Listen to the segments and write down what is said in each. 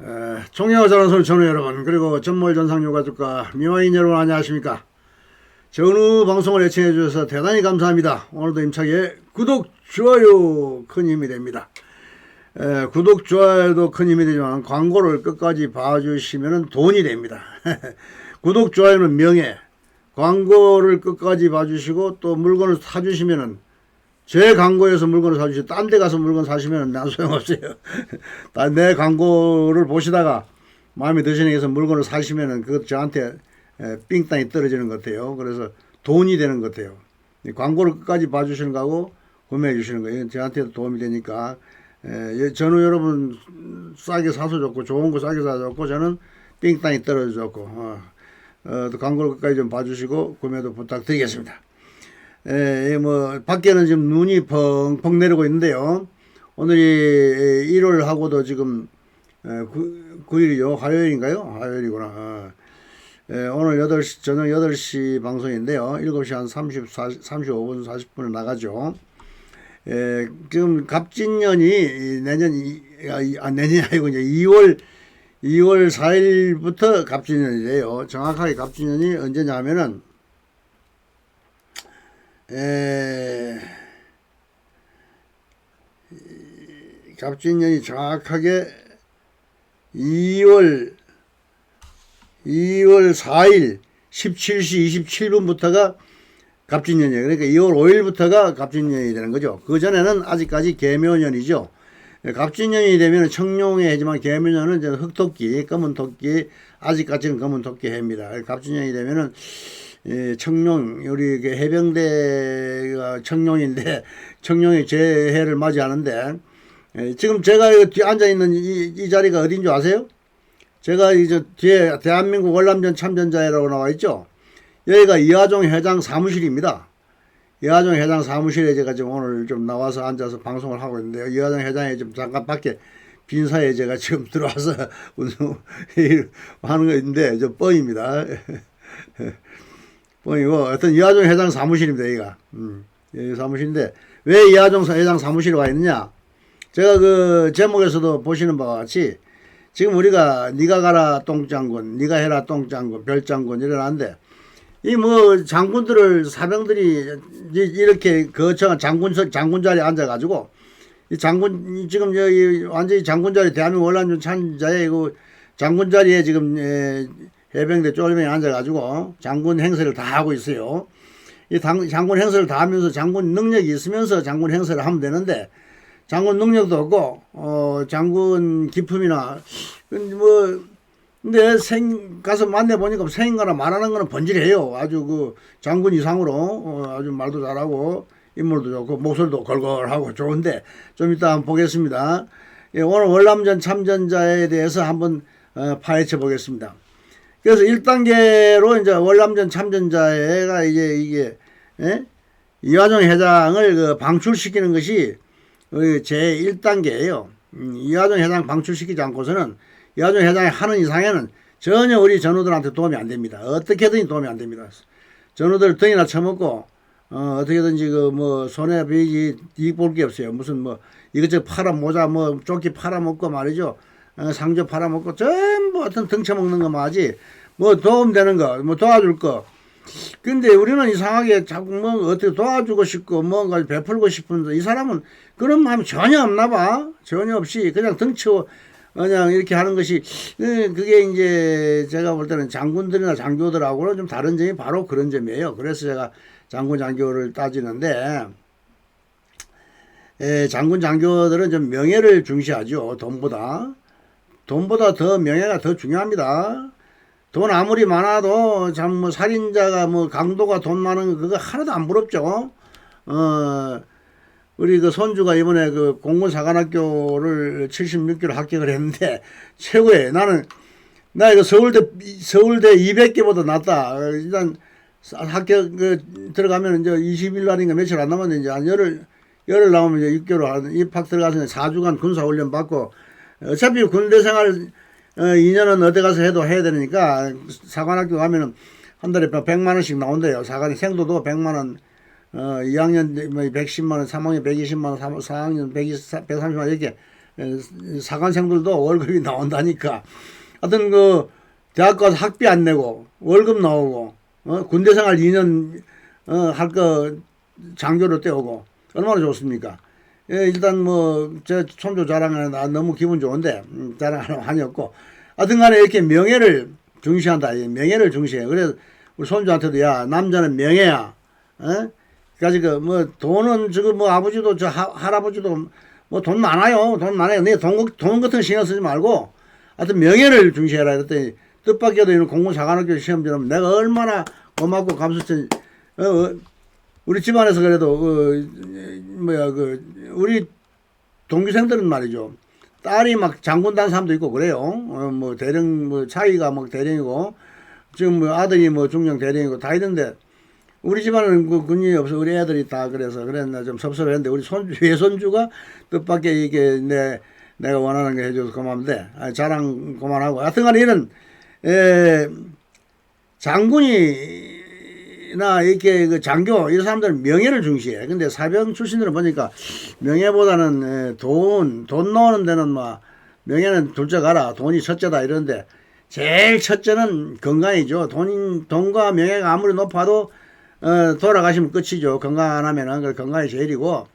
에, 총회와 자랑스러운 전우 여러분. 그리고 전몰 전상 요가족과 미화인 여러분 안녕하십니까? 전우 방송을 애청해 주셔서 대단히 감사합니다. 오늘도 임차게 구독 좋아요 큰 힘이 됩니다. 에, 구독 좋아요도 큰 힘이 되지만 광고를 끝까지 봐주시면 돈이 됩니다. 구독 좋아요는 명예. 광고를 끝까지 봐주시고 또 물건을 사주시면은 제 광고에서 물건을 사주시고 딴데 가서 물건 사시면 난 소용없어요. 딴 내 광고를 보시다가 마음에 드시는 게서 물건을 사시면은 그것 저한테 에, 삥땅이 떨어지는 것 같아요. 그래서 돈이 되는 것 같아요. 이 광고를 끝까지 봐주시는 거하고 구매해 주시는 거예요. 저한테도 도움이 되니까 에, 예, 전후 여러분 싸게 사서 좋고 좋은 거 싸게 사서 좋고 저는 삥땅이 떨어져 좋고 어, 어, 또 광고를 끝까지 좀 봐주시고 구매도 부탁드리겠습니다. 에, 뭐 밖에는 지금 눈이 펑펑 내리고 있는데요. 오늘이 1월하고도 지금 에, 9, 9일이요. 화요일인가요? 화요일이구나. 어. 에, 오늘 8시, 저녁 8시 방송인데요. 7시 한 34, 35분, 40분에 나가죠. 에, 지금 갑진년이 내년, 이- 아, 이- 아, 내년이 아니고 이제 2월, 2월 4일부터 갑진년이래요. 정확하게 갑진년이 언제냐 하면은 에, 이 갑진년이 정확하게 2월 2월 4일 17시 27분부터가 갑진년이에요. 그러니까 2월 5일부터가 갑진년이 되는 거죠. 그 전에는 아직까지 개묘년이죠. 갑진년이 되면 청룡의 해지만 개묘년은 이제 흑토끼, 검은 토끼, 아직까지는 검은 토끼 해입니다. 갑진년이 되면은 예, 청룡 우리 그 해병대가 청룡인데 청룡이 제 해를 맞이하는데 예, 지금 제가 뒤에 앉아 있는 이, 이 자리가 어딘 줄 아세요? 제가 이제 뒤에 대한민국 월남전 참전자회라고 나와 있죠. 여기가 이하종 회장 사무실입니다. 이하종 회장 사무실에 제가 지금 오늘 좀 나와서 앉아서 방송을 하고 있는데요. 이하종 회장이 좀 잠깐 밖에 빈사에 제가 지금 들어와서 하는 거 있는데 저 뻥입니다. 뻥이고 어떤 이하종 회장 사무실입니다. 여기가 음, 사무실인데 왜 이하종 회장 사무실에 와 있느냐? 제가 그 제목에서도 보시는 바와 같이 지금 우리가 네가 가라 똥장군, 네가 해라 똥장군, 별장군 이러는데 이 뭐 장군들을 사병들이 이- 이렇게 거창한 장군 장군 자리에 앉아가지고 이 장군 이 지금 여기 완전히 장군 자리 대한민국 월남전 찬자에 그 장군 자리에 지금 에, 해병대 쫄명이 앉아가지고 장군 행세를 다 하고 있어요. 이 당- 장군 행세를 다 하면서 장군 능력이 있으면서 장군 행세를 하면 되는데 장군 능력도 없고 어 장군 기품이나 근데 뭐 근데 생 가서 만나 보니까 생거나 말하는 거는 번질해요. 아주 그 장군 이상으로 어, 아주 말도 잘하고 인물도 좋고 목소리도 걸걸하고 좋은데 좀 이따 한번 보겠습니다. 예, 오늘 월남전 참전자에 대해서 한번 어, 파헤쳐 보겠습니다. 그래서 1단계로 이제 월남전 참전자가 이게 이게 예? 이화정 회장을 그 방출시키는 것이 어, 제 1단계예요. 음, 이화정 회장 방출시키지 않고서는 이화정 회장이 하는 이상에는 전혀 우리 전우들한테 도움이 안 됩니다. 어떻게든 도움이 안 됩니다. 전우들 등이나 쳐먹고 어, 어떻게든지 그 뭐 손해 비지 이익 볼 게 없어요. 무슨 뭐 이것저것 팔아 모자 뭐 조끼 팔아 먹고 말이죠. 어, 상조 팔아 먹고 전부 어떤 등 쳐먹는 거만 하지 뭐 도움 되는 거 뭐 도와줄 거 근데 우리는 이상하게 자꾸 뭐 어떻게 도와주고 싶고 뭔가 베풀고 싶은데 이 사람은 그런 마음이 전혀 없나 봐. 전혀 없이 그냥 등치고 그냥 이렇게 하는 것이 예, 그게 이제 제가 볼 때는 장군들이나 장교들하고는 좀 다른 점이 바로 그런 점이에요. 그래서 제가 장군 장교를 따지는데 예, 장군 장교들은 좀 명예를 중시하죠. 돈보다 돈보다 더 명예가 더 중요합니다. 돈 아무리 많아도 참 뭐 살인자가 뭐 강도가 돈 많은 거 그거 하나도 안 부럽죠. 어 우리 그 손주가 이번에 그 공군 사관학교를 76기로 합격을 했는데 최고에 나는 나 이거 서울대 서울대 200개보다 낫다. 어, 일단 합격 그 들어가면 이제 20일 날인가 며칠 안 남았는데 이제 한 열흘 열흘 나오면 이제 6개월 한 입학 들어가서 4주간 군사 훈련 받고 어차피 군대 생활 어, 2년은 어디 가서 해도 해야 되니까 사관학교 가면은 한 달에 100만 원씩 나온대요. 사관이 생도도 100만 원, 어, 2학년 뭐 110만 원, 3학년 120만 원, 4, 학년 120, 130만 원 이렇게 에, 사관생들도 월급이 나온다니까. 하여튼 그 대학 가서 학비 안 내고 월급 나오고 어? 군대 생활 2년 어, 할 거 장교로 떼오고 얼마나 좋습니까? 예, 일단 뭐 제 손주 자랑하는 나 너무 기분 좋은데 음, 자랑하는 한이 없고 하여튼 간에 이렇게 명예를 중시한다. 이 명예를 중시해. 그래서 우리 손주한테도 야 남자는 명예야. 어? 그까지 그뭐 돈은 지금 뭐 아버지도 저 하, 할아버지도 뭐 돈 많아요. 돈 많아요. 내돈 돈 같은 거 신경 쓰지 말고 하여튼 명예를 중시해라 그랬더니 뜻밖에도 이런 공무 사관학교 시험 지면 내가 얼마나 고맙고 감사했지. 어, 어, 우리 집안에서 그래도 그 뭐야 그 우리 동기생들은 말이죠. 딸이 막 장군 단 사람도 있고 그래요. 어, 뭐 대령 뭐 차이가 막 대령이고 지금 뭐 아들이 뭐 중령 대령이고 다 있는데 우리 집안은 그 군인이 없어 우리 애들이 다 그래서 그랬나 좀 섭섭했는데 우리 손주 외손주가 뜻밖의 이게 내 내가 원하는 거 해줘서 고맙는데 아, 자랑 그만하고 하여튼간에 이런 에, 장군이 나 이렇게 그 장교 이 사람들은 명예를 중시해. 근데 사병 출신들은 보니까 명예보다는 에, 돈, 돈 나오는 데는 뭐 명예는 둘째 가라. 돈이 첫째다 이러는데 제일 첫째는 건강이죠. 돈, 돈과 명예가 아무리 높아도 어, 돌아가시면 끝이죠. 건강 안 하면은 그 건강이 제일이고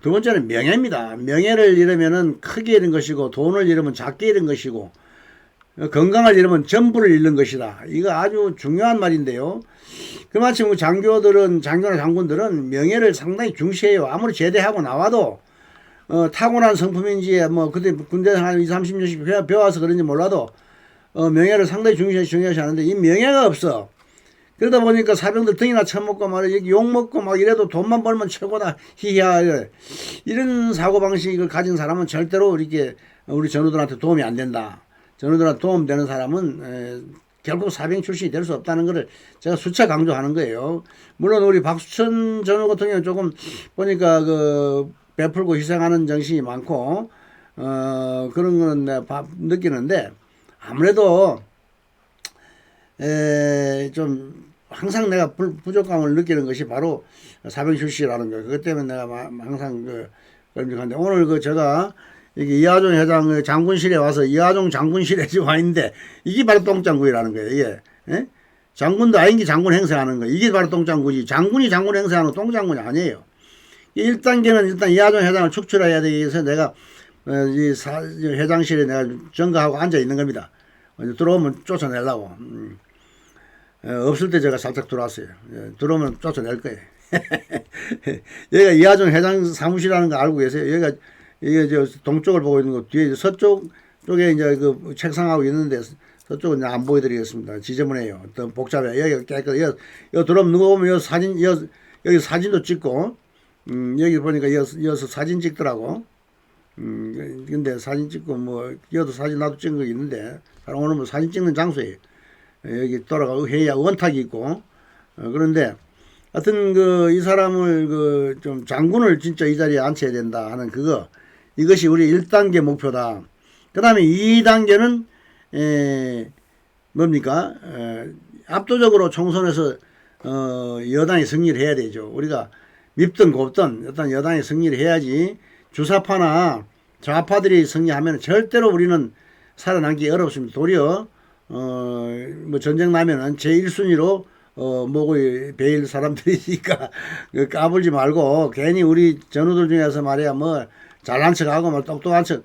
두 번째는 명예입니다. 명예를 잃으면은 크게 잃은 것이고 돈을 잃으면 작게 잃은 것이고 어, 건강을 잃으면 전부를 잃는 것이다. 이거 아주 중요한 말인데요. 그 장교들은 장교나 장군들은 명예를 상당히 중시해요. 아무리 제대하고 나와도 어, 타고난 성품인지 뭐 그때 군대 한 2, 30년씩 배워- 배워서 그런지 몰라도 어, 명예를 상당히 중요시 중요시 하는데 이 명예가 없어. 그러다 보니까 사병들 등이나 처먹고 말이야 여기 욕 먹고 막 이래도 돈만 벌면 최고다 히히하. 이런 사고 방식을 가진 사람은 절대로 이렇게 우리 전우들한테 도움이 안 된다. 전우들한테 도움되는 사람은 에, 결국 사병 출신이 될 수 없다는 것을 제가 수차 강조하는 거예요. 물론 우리 박수천 전우 같은 경우는 조금 보니까 그 베풀고 희생하는 정신이 많고 어 그런 거는 내가 봐- 느끼는데 아무래도 에, 좀 항상 내가 불- 부족감을 느끼는 것이 바로 사병 출시라는 거. 그것 때문에 내가 마- 항상 그 그런데 오늘 그 제가 이게 이하종 회장 그 장군실에 와서 이하종 장군실에 지금 와 있는데 이게 바로 똥장군이라는 거예요. 이게 예? 장군도 아닌 게 장군 행세하는 거. 이게 바로 똥장군이. 장군이 장군 행세하는 거 똥장군이 아니에요. 1단계는 일단 이하종 회장을 축출해야 되기 위해서 내가 어, 이 사, 이 회장실에 내가 전가하고 앉아 있는 겁니다. 어, 들어오면 쫓아내려고. 음. 어, 없을 때 제가 살짝 들어왔어요. 예, 들어오면 쫓아낼 거예요. 여기가 이하종 회장 사무실이라는 거 알고 계세요? 여기가 이게 저 동쪽을 보고 있는 거 뒤에 서쪽 쪽에 이제 그 책상하고 있는데 서쪽은 이제 안 보여드리겠습니다. 지저분해요. 더 복잡해. 여기 깨끗. 여기 들어오면 누가 보면 여기 사진 여기, 여기 사진도 찍고 음, 여기 보니까 여기, 여기서 사진 찍더라고. 음, 근데 사진 찍고 뭐 여기도 사진 나도 찍은 거 있는데 오늘 뭐 사진 찍는 장소예요. 여기 돌아가고 회의야 원탁이 있고 어, 그런데 하여튼 그 이 사람을 그 좀 장군을 진짜 이 자리에 앉혀야 된다 하는 그거 이것이 우리 1단계 목표다. 그 다음에 2단계는 에, 뭡니까? 에, 압도적으로 총선에서 어, 여당이 승리를 해야 되죠. 우리가 밉든 곱든 일단 여당이 승리를 해야지 주사파나 좌파들이 승리하면 절대로 우리는 살아남기 어렵습니다. 도리어 어, 뭐 전쟁 나면은 제1순위로 어, 뭐고 베일 사람들이니까 그 까불지 말고 괜히 우리 전우들 중에서 말이야 뭐 잘난 척하고 뭐 똑똑한 척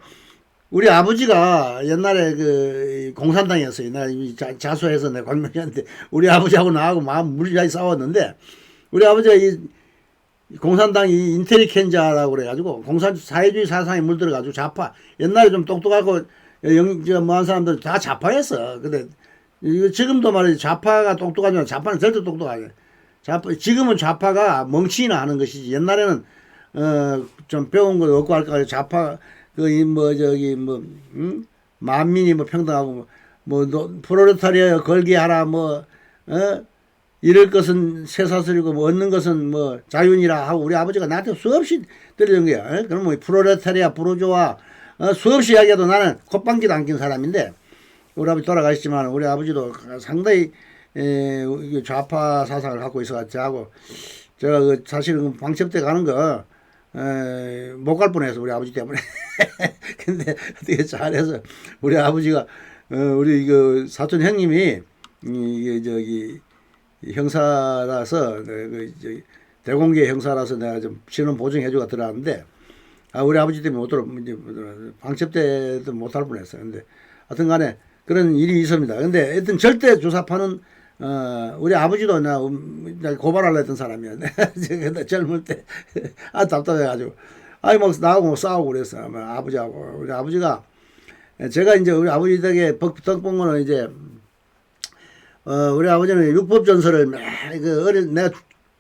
우리 아버지가 옛날에 그 공산당이었어요. 나 자수해서 내 광명이한테 우리 아버지하고 나하고 막 무리하게 싸웠는데 우리 아버지가 이 공산당이 인텔리켄자라고 그래가지고 공산 사회주의 사상에 물들어가지고 좌파 옛날에 좀 똑똑하고 영저 뭐한 사람들 다 좌파였어. 근데 이거 지금도 말이지 좌파가 똑똑하지만 좌파는 절대 똑똑하게. 좌파 지금은 좌파가 멍치나 하는 것이지 옛날에는 어좀 배운 거 없고 할까 좌파 그뭐 저기 뭐 음? 만민이 뭐 평등하고 뭐, 뭐 프로레타리아 걸게 하라 뭐 어? 잃을 것은 쇠사슬이고 뭐 얻는 것은 뭐 자윤이라 하고 우리 아버지가 나한테 수없이 들려준 거야. 어? 그럼 뭐 프로레타리아 부르조아 어? 수없이 이야기해도 나는 콧방귀도 안 낀 사람인데 우리 아버지 돌아가셨지만 우리 아버지도 상당히 에, 좌파 사상을 갖고 있어가지고 제가 그 사실은 방첩대 가는 거 못 갈 뻔해서 우리 아버지 때문에. 근데 어떻게 잘해서 우리 아버지가 어, 우리 그 사촌 형님이 이- 이게 저기 형사라서 네, 그 저기 대공개 형사라서 내가 좀 신원 보증해주가 들어왔는데 아 우리 아버지 때문에 못 들어 이제 못 들어 방첩 때도 못 할 뻔했어요. 근데 하여튼간에 그런 일이 있습니다. 근데 하여튼 절대 조사파는 어 우리 아버지도 나, 음, 나 고발하려 했던 사람이야. 근데 젊을 때 아 답답해가지고 아이 막 나하고 뭐 싸우고 그랬어. 뭐 아버지하고 우리 아버지가 제가 이제 우리 아버지 덕에 덕봉은 이제 어, 우리 아버지는 육법 전설을 매그 어린 내가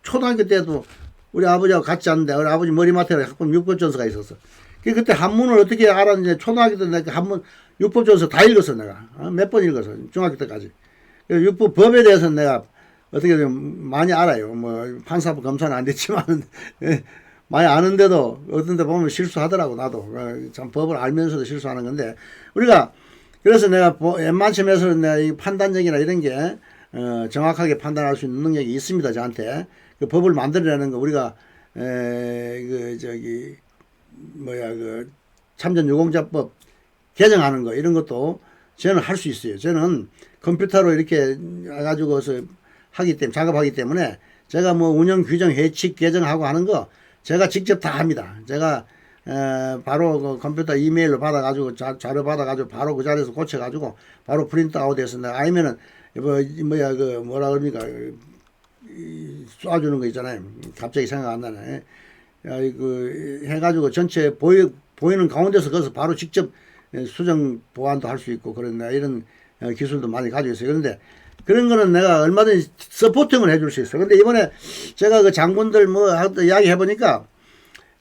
초등학교 때도 우리 아버지하고 같이 왔는데 우리 아버지 머리맡에 학번 육법 전서가 있었어. 그 그때 한문을 어떻게 알았는지 초등학교 때 내가 한문 육법 전서 다 읽었어 내가 어, 몇번 읽었어 중학교 때까지. 그 육법 법에 대해서는 내가 어떻게 좀 많이 알아요. 뭐 판사부 검사는 안 됐지만 예, 많이 아는데도 어떤 데 보면 실수하더라고 나도 어, 참 법을 알면서도 실수하는 건데 우리가 그래서 내가 보- 웬만큼에서 내가 이 판단력이나 이런 게 어, 정확하게 판단할 수 있는 능력이 있습니다 저한테 그 법을 만들어내는 거 우리가 에, 그 저기 뭐야 그 참전 유공자법 개정하는 거 이런 것도 저는 할 수 있어요. 저는 컴퓨터로 이렇게 가지고서 하기 때문에 작업하기 때문에 제가 뭐 운영 규정 해칙 개정하고 하는 거 제가 직접 다 합니다. 제가 에, 바로 그 컴퓨터 이메일로 받아가지고 자, 자료 받아가지고 바로 그 자리에서 고쳐가지고 바로 프린트 아웃해서 아니면은 뭐 뭐야 그 뭐라 그럽니까 이 쏴주는 거 있잖아요. 갑자기 생각 안 나네. 야, 그 해가지고 전체 보이 보이는 가운데서 거기서 바로 직접 수정 보완도 할 수 있고 그런 나 이런 어, 기술도 많이 가지고 있어요. 그런데 그런 거는 내가 얼마든지 서포팅을 해줄 수 있어. 근데 이번에 제가 그 장군들 뭐 이야기 해보니까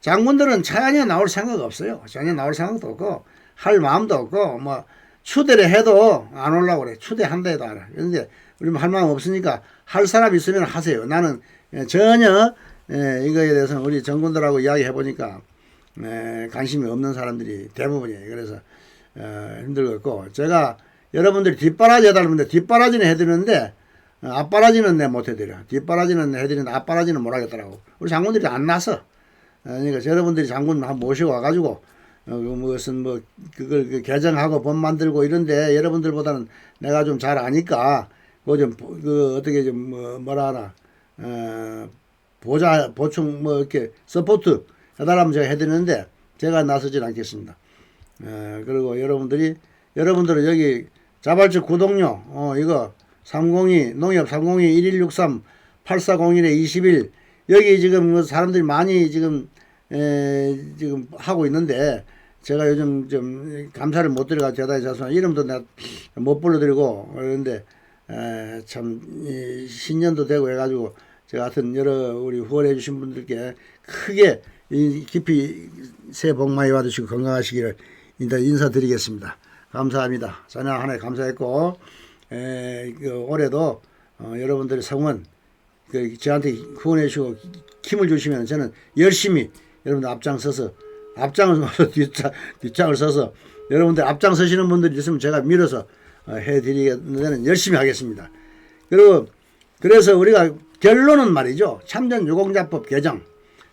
장군들은 전혀 나올 생각 없어요. 전혀 나올 생각도 없고 할 마음도 없고 뭐 추대를 해도 안 올라고 그래. 추대한다 해도 알아. 그런데 우리 할 마음 없으니까 할 사람 있으면 하세요. 나는 예, 전혀 예, 이거에 대해서는 우리 정군들하고 이야기 해보니까 예, 관심이 없는 사람들이 대부분이에요. 그래서 어, 힘들었고 제가 여러분들이 뒷바라지 해달라는데 뒷바라지는 해드리는데 어, 앞바라지는 내 못 해드려. 뒷바라지는 해드리는데 앞바라지는 못 하겠더라고. 우리 장군들이 안 나서 어, 그러니까 여러분들이 장군 한 모시고 와가지고 어, 그 무슨 뭐 그걸 그 개정하고 법 만들고 이런데 여러분들보다는 내가 좀 잘 아니까 그좀그 어떻게 좀 뭐, 뭐라 하나 어, 보자 보충 뭐 이렇게 서포트 해달라면 제가 해드리는데 제가 나서진 않겠습니다. 어, 그리고 여러분들이 여러분들은 여기 자발적 구독료 어 이거 302 농협 302 1163 8401에 21 여기 지금 뭐 사람들이 많이 지금 에, 지금 하고 있는데 제가 요즘 좀 감사를 못 드려가 대단히 죄송합니다. 이름도 내가 못 불러드리고 그런데 에, 참 이, 신년도 되고 해가지고 제가 하여튼 여러 우리 후원해 주신 분들께 크게 이 깊이 새해 복 많이 받으시고 건강하시기를 인사 인사드리겠습니다. 감사합니다. 작년 한 해 감사했고 에, 그 올해도 어, 여러분들의 성원 그 저한테 후원해 주시고 힘을 주시면 저는 열심히 여러분들 앞장서서 앞장을 서서 뒷장, 뒷장을 서서 여러분들 앞장 서시는 분들이 있으면 제가 밀어서 어, 해드리는 열심히 하겠습니다. 그리고 그래서 우리가 결론은 말이죠. 참전 유공자법 개정,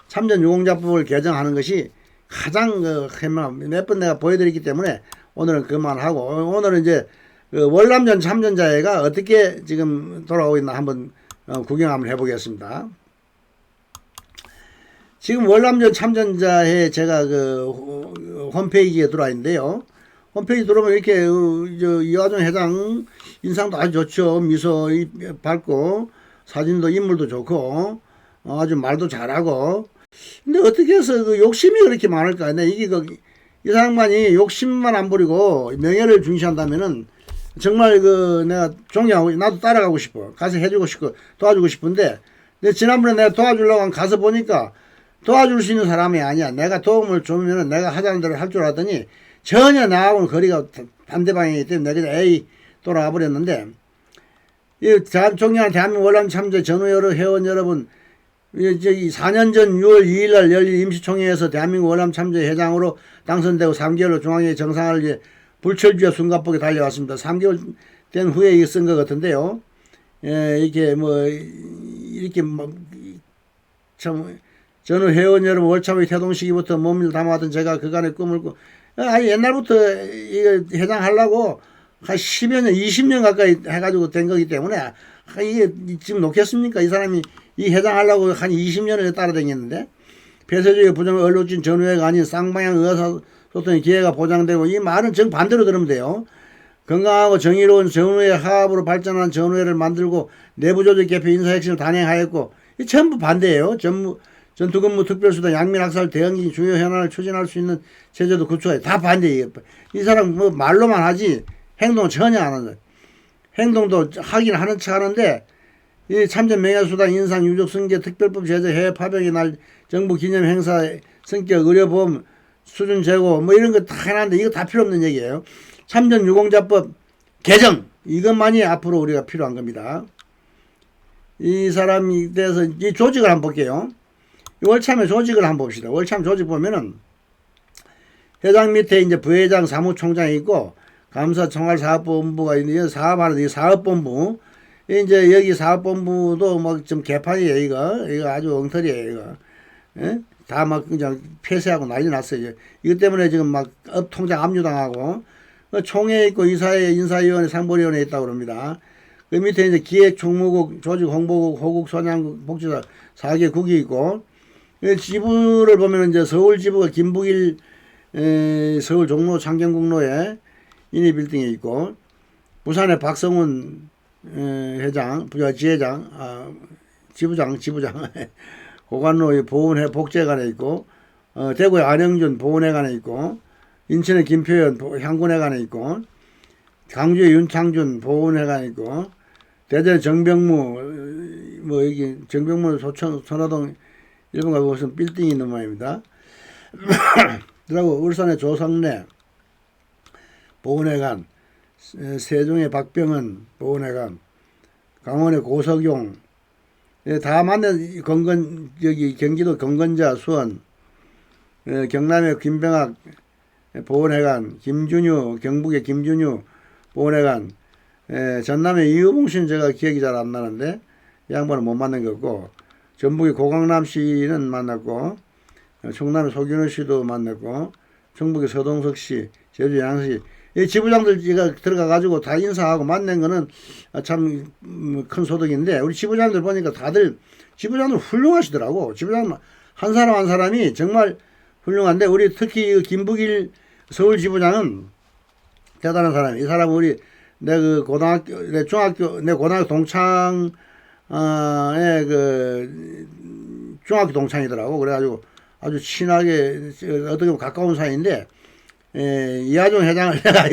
참전 유공자법을 개정하는 것이 가장 그 몇번 내가 보여드렸기 때문에 오늘은 그만하고 오늘은 이제 그 월남전 참전자회가 어떻게 지금 돌아오고 있나 한번 어, 구경 한번 해보겠습니다. 지금 월남전 참전자회 제가 그 호- 홈페이지에 들어와 있는데요. 홈페이지 들어오면 이렇게 어, 저 이화정 회장 인상도 아주 좋죠. 미소 이- 밝고 사진도 인물도 좋고 어, 아주 말도 잘하고. 근데 어떻게 해서 그 욕심이 그렇게 많을까? 근데 이게 그, 이 사람만이 욕심만 안 부리고 명예를 중시한다면은 정말 그 내가 존경하고 나도 따라가고 싶어. 가서 해주고 싶고 도와주고 싶은데 근데 지난번에 내가 도와주려고 한 가서 보니까 도와줄 수 있는 사람이 아니야. 내가 도움을 주면 내가 하자는 대로 할 줄 알았더니 전혀 나하고는 거리가 반대 방향이기 때문에 내가 그냥 에이 돌아와 버렸는데 이 존경하는 대한민국 월남 참제 전후 여러 회원 여러분 이 저기 4년 전 6월 2일 날 열린 임시총회에서 대한민국 월남 참제 회장으로 당선되고 3개월로 중앙회 정상을 이제 불철주야 숨가쁘게 달려왔습니다. 3개월 된 후에 이거 쓴것 같은데요. 예, 이렇게 뭐 이렇게 뭐참 저는 회원 여러분 월참의 태동 시기부터 몸을 담아왔던 제가 그간의 꿈을 꾸 아, 옛날부터 이거 회장하려고 한 10여 년, 20년 가까이 해가지고 된 거기 때문에 아, 이게 지금 놓겠습니까? 이 사람이 이 회장하려고 한 20년을 따라다녔는데 폐쇄적인 부정을 얼룩진 전후회가 아닌 쌍방향 의사소통의 기회가 보장되고 이 말은 정반대로 들으면 돼요. 건강하고 정의로운 전후회 화합으로 발전한 전후회를 만들고 내부 조직 개표 인사 핵심을 단행하였고 이 전부 반대예요. 전부 전투근무 특별수단 양민학살 대응기 주요 현안을 추진할 수 있는 제도도 구축해 다 반대예요. 이 사람 뭐 말로만 하지 행동 전혀 안 한다. 행동도 하긴 하는 척 하는데 이 참전 명예수당 인상 유족 승계 특별법 제정 해외 파병의 날 정부 기념 행사 성격 의료보험 수준 제고 뭐 이런 거 다 해놨는데 이거 다 필요 없는 얘기예요. 참전 유공자법 개정 이것만이 앞으로 우리가 필요한 겁니다. 이 사람에 대해서 이 조직을 한번 볼게요. 이 월참의 조직을 한번 봅시다. 월참 조직 보면은 회장 밑에 이제 부회장 사무총장이 있고 감사 총괄 사업본부가 있는데 사업하는 이 사업본부 이제 여기 사업본부도 막 좀 개판이에요 이거. 이거 아주 엉터리예요 이거. 예? 다막 그냥 폐쇄하고 난리 났어요. 이것 때문에 지금 막 업 통장 압류당하고. 그 총회 있고 이사회 인사위원회 상벌위원회 있다고 그럽니다. 그 밑에 이제 기획 총무국 조직 홍보국 호국 소장국 복지사 4개 국이 있고. 이 지부를 보면 이제 서울 지부가 김북일 에, 서울 종로 창경국로에 인희 빌딩에 있고. 부산의 박성훈 에, 회장, 부자 지회장, 아, 지부장, 지부장, 고관로의 보훈회 복제관에 있고 어, 대구의 안영준 보훈회관에 있고 인천의 김표현 보- 향군회관에 있고 강주의 윤창준 보훈회관에 있고 대전 정병무 어, 뭐 여기 정병무 소천 선화동 일본가 무슨 빌딩이 있는 모양입니다. 그리고 울산의 조성래 보훈회관, 세- 세종의 박병은 보훈회관, 강원의 고석용, 예, 다 맞는 건건 여기 경기도 건건자 수원, 예, 경남의 김병학 보훈회관, 김준유 경북의 김준유 보훈회관, 예, 전남의 씨는 제가 기억이 잘 안 나는데 이 양반은 못 만난 거고 전북의 고강남 씨는 만났고 어, 충남의 소균호 씨도 만났고 충북의 서동석 씨, 제주 양씨 이 지부장들 제가 들어가 가지고 다 인사하고 만난 거는 참 큰 소득인데 우리 지부장들 보니까 다들 지부장들 훌륭하시더라고 지부장 한 사람 한 사람이 정말 훌륭한데 우리 특히 이 김북일 서울 지부장은 대단한 사람. 이 사람 우리 내 그 고등학교 내 중학교 내 고등학교 동창 어의 그 중학교 동창이더라고. 그래가지고 아주 친하게 어떻게 보면 가까운 사이인데 에, 이하종 회장을 내가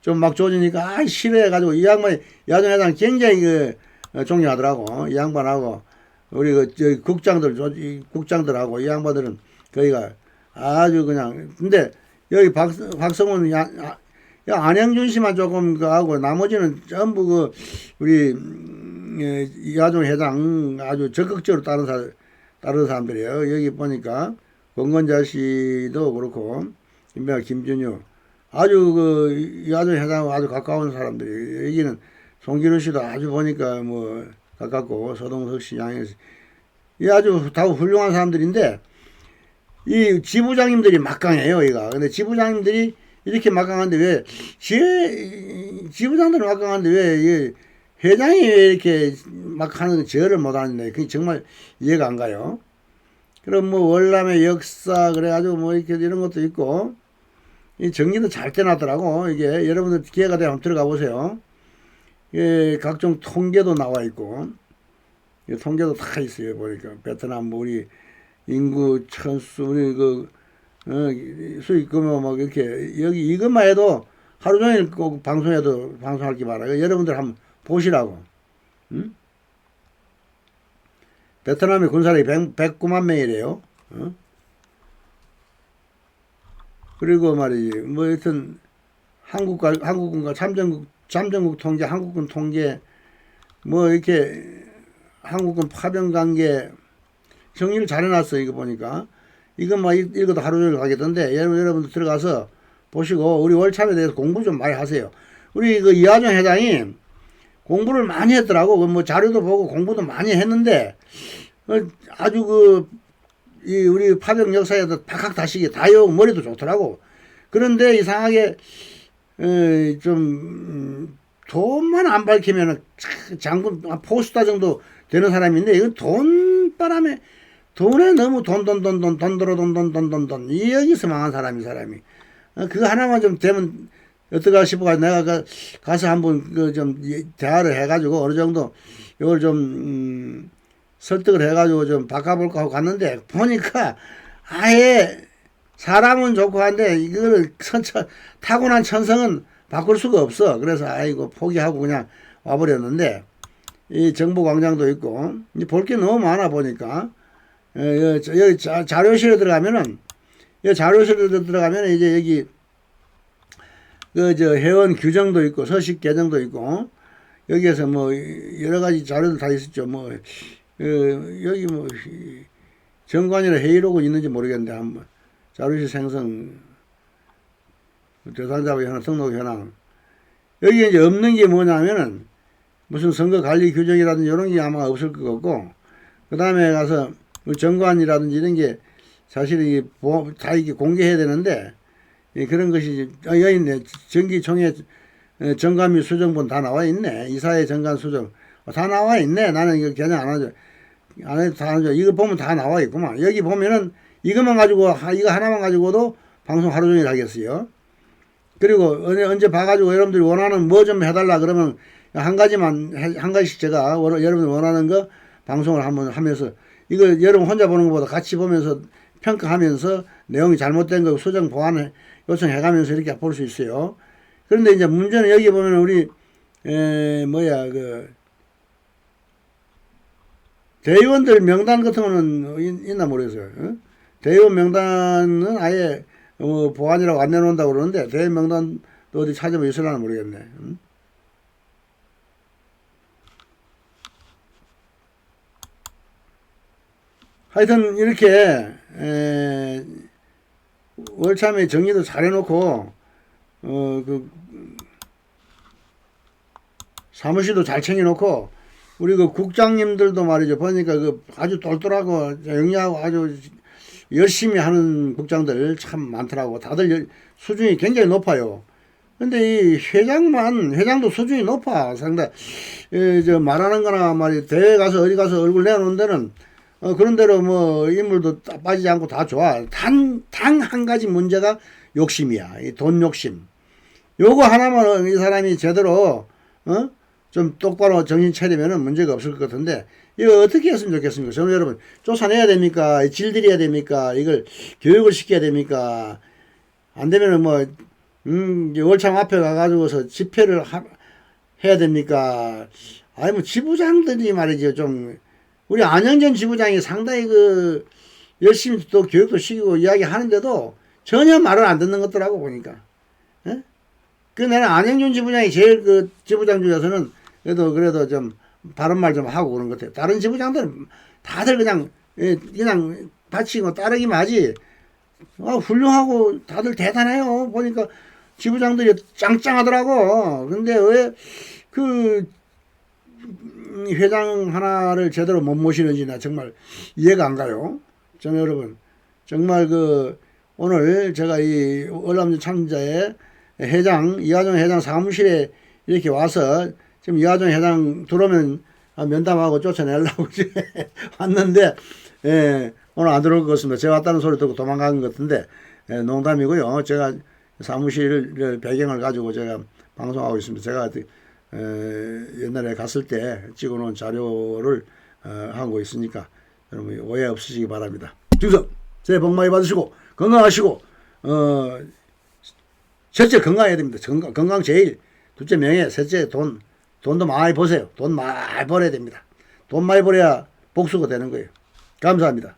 좀 막 조지니까 아 싫어해가지고 이 양반이 이하종 회장 굉장히 그 어, 존경하더라고. 이 양반하고 우리 그 저기 국장들 조- 이 국장들하고 이 양반들은 거기가 아주 그냥 근데 여기 박 박성훈 야, 야, 야, 안영준 씨만 조금 그 하고 나머지는 전부 그 우리 음, 예, 이하종 회장 아주 적극적으로 따른 사 따른 사람들이에요. 여기 보니까 권건자 씨도 그렇고 김병아 김준유 아주 그 이하종 회장하고 아주 가까운 사람들이 여기는 송기루 씨도 아주 보니까 뭐 가깝고 서동석 씨 양현 씨. 이 아주 다 훌륭한 사람들인데 이 지부장님들이 막강해요, 이가. 근데 지부장님들이 이렇게 막강한데 왜, 지, 지부장들은 막강한데 왜, 이 회장이 왜 이렇게 막 하는 저를 못 하는데, 그게 정말 이해가 안 가요. 그럼 뭐 월남의 역사, 그래가지고 뭐 이렇게 이런 것도 있고, 이 정리도 잘 떼놨더라고. 이게 여러분들 기회가 되면 들어가 보세요. 예, 각종 통계도 나와 있고, 이 통계도 다 있어요, 보니까. 베트남, 뭐 우리, 인구 천수 우리 그 어, 수익 금액 막 이렇게 여기 이것만 해도 하루 종일 꼭 방송에도 방송할 게 많아요. 여러분들 한번 보시라고. 응? 베트남의 군사력이 100, 109만 명이래요. 어? 그리고 말이지 뭐 하여튼 한국과 한국군과 참전국 참전국 통계 한국군 통계 뭐 이렇게 한국군 파병 관계 정리를 잘 해놨어 이거 보니까 이것만 읽- 읽어도 하루 종일 가겠던데 여러분 여러분들 들어가서 보시고 우리 월참에 대해서 공부 좀 많이 하세요. 우리 그 이하정 회장이 공부를 많이 했더라고. 그뭐 자료도 보고 공부도 많이 했는데 어, 아주 그 이 우리 파병 역사에도 박학다식이 다요 머리도 좋더라고. 그런데 이상하게 어, 좀 음, 돈만 안 밝히면은 차- 장군 아, 포스타 정도 되는 사람인데 이건 돈 바람에 돈에 너무 돈 돈 돈 돈 돈 들어 돈 돈 돈 돈 돈. 이 여기서 망한 사람이 사람이. 어, 그거 하나만 좀 되면 어떨까 싶어가 내가 가, 가서 한번 그 좀 대화를 해가지고 어느 정도 이걸 좀 음, 설득을 해가지고 좀 바꿔볼까 하고 갔는데 보니까 아예 사람은 좋고 한데 이거를 천천 타고난 천성은 바꿀 수가 없어. 그래서 아이고 포기하고 그냥 와버렸는데 이 정보 광장도 있고 볼 게 너무 많아 보니까 어, 여기, 자료실에 들어가면은 이 자료실에 들어가면 이제 여기 그 저 회원 규정도 있고 서식 개정도 있고 여기에서 뭐 여러 가지 자료들 다 있었죠. 뭐 어, 여기 뭐 이, 정관이나 회의록은 있는지 모르겠는데 한번 자료실 생성 대상자의 현황 등록 현황. 여기 이제 없는 게 뭐냐면은 무슨 선거 관리 규정이라든지 이런 게 아마 없을 것 같고 그 다음에 가서 뭐 정관이라든지 이런 게 사실 이게 보- 다 이게 공개해야 되는데 예, 그런 것이 아, 여기 있네. 정기총회 어, 정관 및 수정본 다 나와 있네. 이사회 정관 수정 어, 다 나와 있네. 나는 이거 개념 안 하죠 안 해도 다 하죠 이거 보면 다 나와 있구만. 여기 보면은 이것만 가지고 하- 이거 하나만 가지고도 방송 하루 종일 하겠어요. 그리고 언제, 언제 봐가지고 여러분들이 원하는 뭐 좀 해달라 그러면 한 가지만 해- 한 가지씩 제가 원- 여러분들 원하는 거 방송을 한번 하면서 이거 여러분 혼자 보는 것보다 같이 보면서 평가하면서 내용이 잘못된 거 수정 보완 요청해 가면서 이렇게 볼 수 있어요. 그런데 이제 문제는 여기 보면 우리 에 뭐야 그 대의원들 명단 같은 거는 있- 있나 모르겠어요. 어? 대의원 명단은 아예 어, 보안이라고 안 내놓는다고 그러는데 대의원 명단도 어디 찾으면 있으려나 모르겠네. 음? 하여튼 이렇게 에, 월참에 정리도 잘 해놓고 어 그 사무실도 잘 챙겨놓고 우리 그 국장님들도 말이죠 보니까 그 아주 똘똘하고 영리하고 아주 열심히 하는 국장들 참 많더라고 다들 열- 수준이 굉장히 높아요. 근데 이 회장만 회장도 수준이 높아 상당히 에, 저 말하는 거나 말이 대회 가서 어디 가서 얼굴 내놓는 데는 어, 그런 대로 뭐 인물도 다 빠지지 않고 다 좋아. 단, 단 한 가지 문제가 욕심이야. 이 돈 욕심. 요거 하나만 이 사람이 제대로, 어? 좀 똑바로 정신 차리면은 문제가 없을 것 같은데, 이거 어떻게 했으면 좋겠습니까? 저는 여러분, 쫓아내야 됩니까? 질들여야 됩니까? 이걸 교육을 시켜야 됩니까? 안 되면은 뭐, 음, 월참 앞에 가가지고서 집회를 하, 해야 됩니까? 아니, 뭐, 지부장들이 말이죠. 좀, 우리 안영전 지부장이 상당히 그 열심히 또 교육도 시키고 이야기 하는데도 전혀 말을 안 듣는 것더라고 보니까. 예? 그 나는 안영준 지부장이 제일 그 지부장 중에서는 그래도 그래도 좀 바른 말 좀 하고 그런 것 같아요. 다른 지부장들은 다들 그냥 예, 그냥 바치고 따르기만 하지. 아, 훌륭하고 다들 대단해요. 보니까 지부장들이 짱짱하더라고. 근데 왜그 음, 회장 하나를 제대로 못 모시는지 나 정말 이해가 안 가요. 저는 여러분 정말 그 오늘 제가 이 월남전 참자의 회장 이하정 회장 사무실에 이렇게 와서 지금 이하정 회장 들어오면 면담하고 쫓아내려고 왔는데 예, 오늘 안 들어올 것 같습니다. 제가 왔다는 소리 듣고 도망간 것 같은데 예, 농담이고요. 제가 사무실 배경을 가지고 제가 방송하고 있습니다. 제가 에, 옛날에 갔을 때 찍어놓은 자료를 어, 하고 있으니까 여러분 오해 없으시기 바랍니다. 중성 새해 복 많이 받으시고 건강하시고 어 첫째 건강해야 됩니다. 건강, 건강 제일 둘째 명예 셋째 돈 돈도 많이 버세요. 돈 많이 벌어야 됩니다. 돈 많이 벌어야 복수가 되는 거예요. 감사합니다.